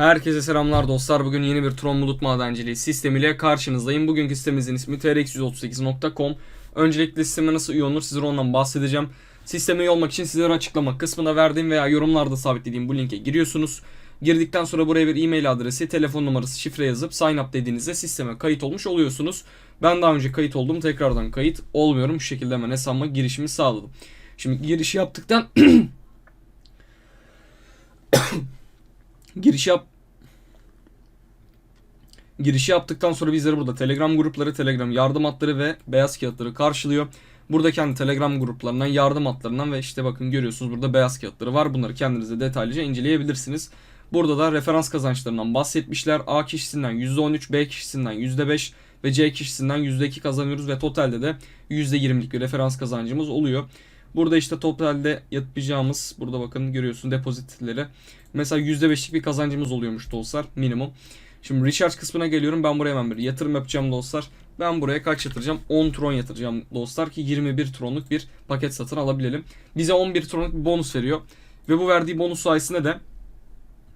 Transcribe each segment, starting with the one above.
Herkese selamlar dostlar. Bugün yeni bir Tron Bulut Madenciliği sistemiyle karşınızdayım. Bugünkü sitemimizin ismi trx138.com. Öncelikle sisteme nasıl üye olunur sizlere ondan bahsedeceğim. Sisteme üye olmak için sizlere açıklama kısmında verdiğim veya yorumlarda sabitlediğim bu linke giriyorsunuz. Girdikten sonra buraya bir e-mail adresi, telefon numarası, şifre yazıp sign up dediğinizde sisteme kayıt olmuş oluyorsunuz. Ben daha önce kayıt oldum. Tekrardan kayıt olmuyorum. Şu şekilde hemen hesabıma girişimi sağladım. Şimdi girişi yaptıktan giriş yap Girişi yaptıktan sonra bizleri burada Telegram grupları, Telegram yardım hatları ve beyaz kağıtları karşılıyor. Burada kendi Telegram gruplarından, yardım hatlarından ve işte bakın görüyorsunuz burada beyaz kağıtları var. Bunları kendiniz de detaylıca inceleyebilirsiniz. Burada da referans kazançlarından bahsetmişler. A kişisinden %13, B kişisinden %5 ve C kişisinden %2 kazanıyoruz ve totalde de %20'lik bir referans kazancımız oluyor. Burada işte totalde yapacağımız burada bakın görüyorsun depozitleri. Mesela %5'lik bir kazancımız oluyormuş dostlar minimum. Şimdi recharge kısmına geliyorum. Ben buraya hemen bir yatırım yapacağım dostlar. Ben buraya kaç yatıracağım? 10 tron yatıracağım dostlar ki 21 tronluk bir paket satın alabilelim. Bize 11 tronluk bir bonus veriyor. Ve bu verdiği bonus sayesinde de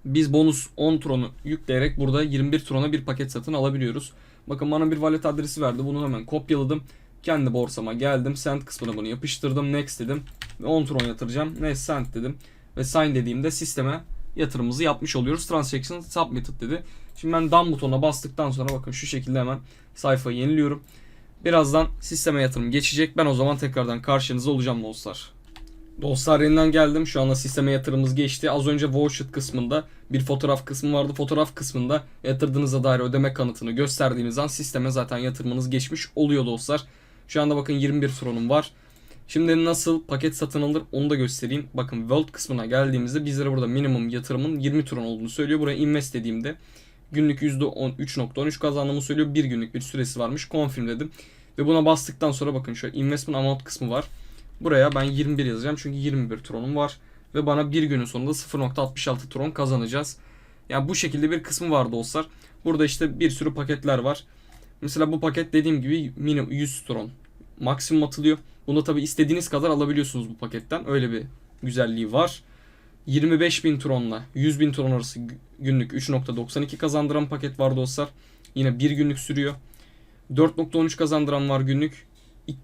biz bonus 10 tronu yükleyerek burada 21 trona bir paket satın alabiliyoruz. Bakın bana bir wallet adresi verdi. Bunu hemen kopyaladım. Kendi borsama geldim. Send kısmına bunu yapıştırdım. Next dedim. Ve 10 tron yatıracağım. Next send dedim. Ve sign dediğimde sisteme yatırımımızı yapmış oluyoruz. Transaction submitted dedi. Şimdi ben done butonuna bastıktan sonra bakın şu şekilde hemen sayfayı yeniliyorum. Birazdan sisteme yatırım geçecek. Ben o zaman tekrardan karşınızda olacağım dostlar. Dostlar yeniden geldim. Şu anda sisteme yatırımımız geçti. Az önce Wallsheet kısmında bir fotoğraf kısmı vardı. Fotoğraf kısmında yatırdığınıza dair ödeme kanıtını gösterdiğiniz an sisteme zaten yatırımınız geçmiş oluyor dostlar. Şu anda bakın 21 tronum var. Şimdi nasıl paket satın alır onu da göstereyim. Bakın World kısmına geldiğimizde bizlere burada minimum yatırımın 20 tron olduğunu söylüyor. Buraya invest dediğimde günlük %3.13 kazandığımı söylüyor. Bir günlük bir süresi varmış. Confirm dedim. Ve buna bastıktan sonra bakın şöyle investment amount kısmı var. Buraya ben 21 yazacağım çünkü 21 tronum var. Ve bana bir günün sonunda 0.66 tron kazanacağız. Yani bu şekilde bir kısmı var dostlar. Burada işte bir sürü paketler var. Mesela bu paket dediğim gibi minimum 100 tron maksimum atılıyor. Bunu tabi istediğiniz kadar alabiliyorsunuz bu paketten. Öyle bir güzelliği var. 25.000 tronla 100.000 tron arası günlük 3.92 kazandıran paket var dostlar. Yine bir günlük sürüyor. 4.13 kazandıran var günlük.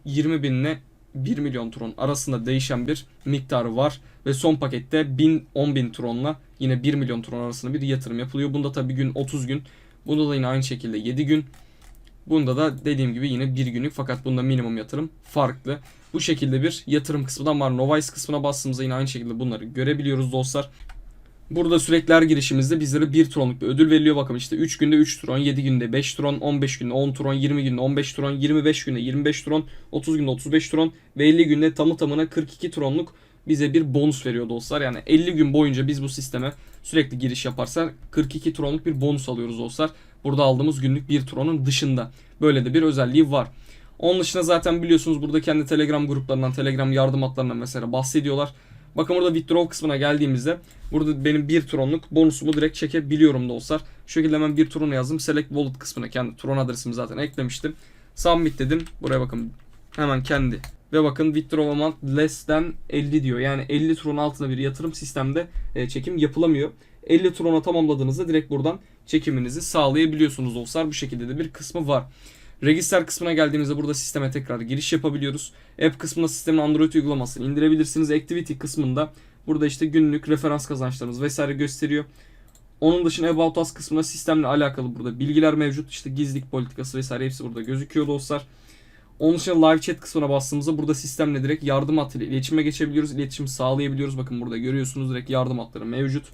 20 binle 1 milyon tron arasında değişen bir miktarı var. Ve son pakette 1000 10.000 tronla yine 1 milyon tron arasında bir yatırım yapılıyor. Bunda tabi gün 30 gün. Bunda da yine aynı şekilde 7 gün. Bunda da dediğim gibi yine bir günlük fakat bunda minimum yatırım farklı. Bu şekilde bir yatırım kısmından var. Novice kısmına bastığımızda yine aynı şekilde bunları görebiliyoruz dostlar. Burada sürekli her girişimizde bizlere 1 tronluk bir ödül veriliyor. Bakın işte 3 günde 3 tron, 7 günde 5 tron, 15 günde 10 tron, 20 günde 15 tron, 25 günde 25 tron, 30 günde 35 tron ve 50 günde tamı tamına 42 tronluk bize bir bonus veriyor dostlar. Yani 50 gün boyunca biz bu sisteme sürekli giriş yaparsak 42 tronluk bir bonus alıyoruz dostlar. Burada aldığımız günlük 1 tronun dışında. Böyle de bir özelliği var. Onun dışında zaten biliyorsunuz burada kendi Telegram gruplarından, Telegram yardım hatlarından mesela bahsediyorlar. Bakın burada withdraw kısmına geldiğimizde burada benim 1 tronluk bonusumu direkt çekebiliyorum dostlar. Şu şekilde hemen 1 tronu yazdım. Select wallet kısmına kendi tron adresimi zaten eklemiştim. Submit dedim. Buraya bakın hemen kendi ve bakın withdraw amount less than 50 diyor. Yani 50 tron altında bir yatırım sistemde e, çekim yapılamıyor. 50 trona tamamladığınızda direkt buradan çekiminizi sağlayabiliyorsunuz dostlar. Bu şekilde de bir kısmı var. Register kısmına geldiğimizde burada sisteme tekrar giriş yapabiliyoruz. App kısmında sistemin Android uygulamasını indirebilirsiniz. Activity kısmında burada işte günlük referans kazançlarınız vesaire gösteriyor. Onun dışında About Us kısmında sistemle alakalı burada bilgiler mevcut. İşte gizlilik politikası vesaire hepsi burada gözüküyor dostlar. Onun dışında live chat kısmına bastığımızda burada sistemle direkt yardım hattıyla iletişime geçebiliyoruz. İletişim sağlayabiliyoruz. Bakın burada görüyorsunuz direkt yardım hatları mevcut.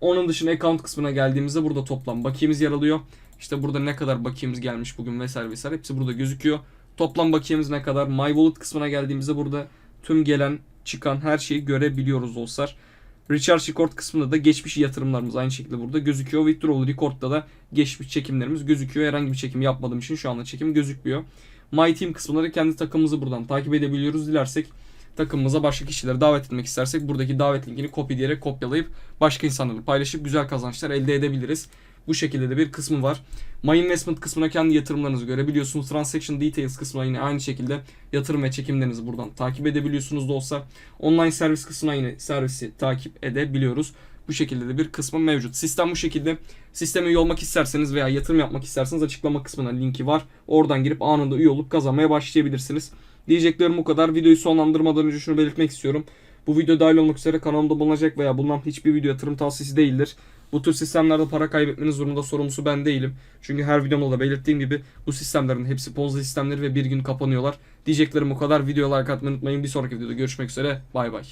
Onun dışında account kısmına geldiğimizde burada toplam bakiyemiz yer alıyor. İşte burada ne kadar bakiyemiz gelmiş bugün vesaire vesaire hepsi burada gözüküyor. Toplam bakiyemiz ne kadar? My Wallet kısmına geldiğimizde burada tüm gelen çıkan her şeyi görebiliyoruz dostlar. Recharge Record kısmında da geçmiş yatırımlarımız aynı şekilde burada gözüküyor. Withdrawal Record'da da geçmiş çekimlerimiz gözüküyor. Herhangi bir çekim yapmadığım için şu anda çekim gözükmüyor. My Team kısımları kendi takımımızı buradan takip edebiliyoruz. Dilersek takımımıza başka kişileri davet etmek istersek buradaki davet linkini copy diyerek kopyalayıp başka insanlarla paylaşıp güzel kazançlar elde edebiliriz. Bu şekilde de bir kısmı var. My Investment kısmına kendi yatırımlarınızı görebiliyorsunuz. Transaction Details kısmına yine aynı şekilde yatırım ve çekimlerinizi buradan takip edebiliyorsunuz dostlar. Online servis kısmına yine servisi takip edebiliyoruz. Bu şekilde de bir kısmı mevcut. Sistem bu şekilde. Sisteme üye olmak isterseniz veya yatırım yapmak isterseniz açıklama kısmına linki var. Oradan girip anında üye olup kazanmaya başlayabilirsiniz. Diyeceklerim bu kadar. Videoyu sonlandırmadan önce şunu belirtmek istiyorum. Bu video dahil olmak üzere kanalımda bulunacak veya bulunan hiçbir video yatırım tavsiyesi değildir. Bu tür sistemlerde para kaybetmeniz durumunda sorumlusu ben değilim. Çünkü her videomda da belirttiğim gibi bu sistemlerin hepsi ponzi sistemleri ve bir gün kapanıyorlar. Diyeceklerim bu kadar. Videoya like atmayı unutmayın. Bir sonraki videoda görüşmek üzere. Bay bay.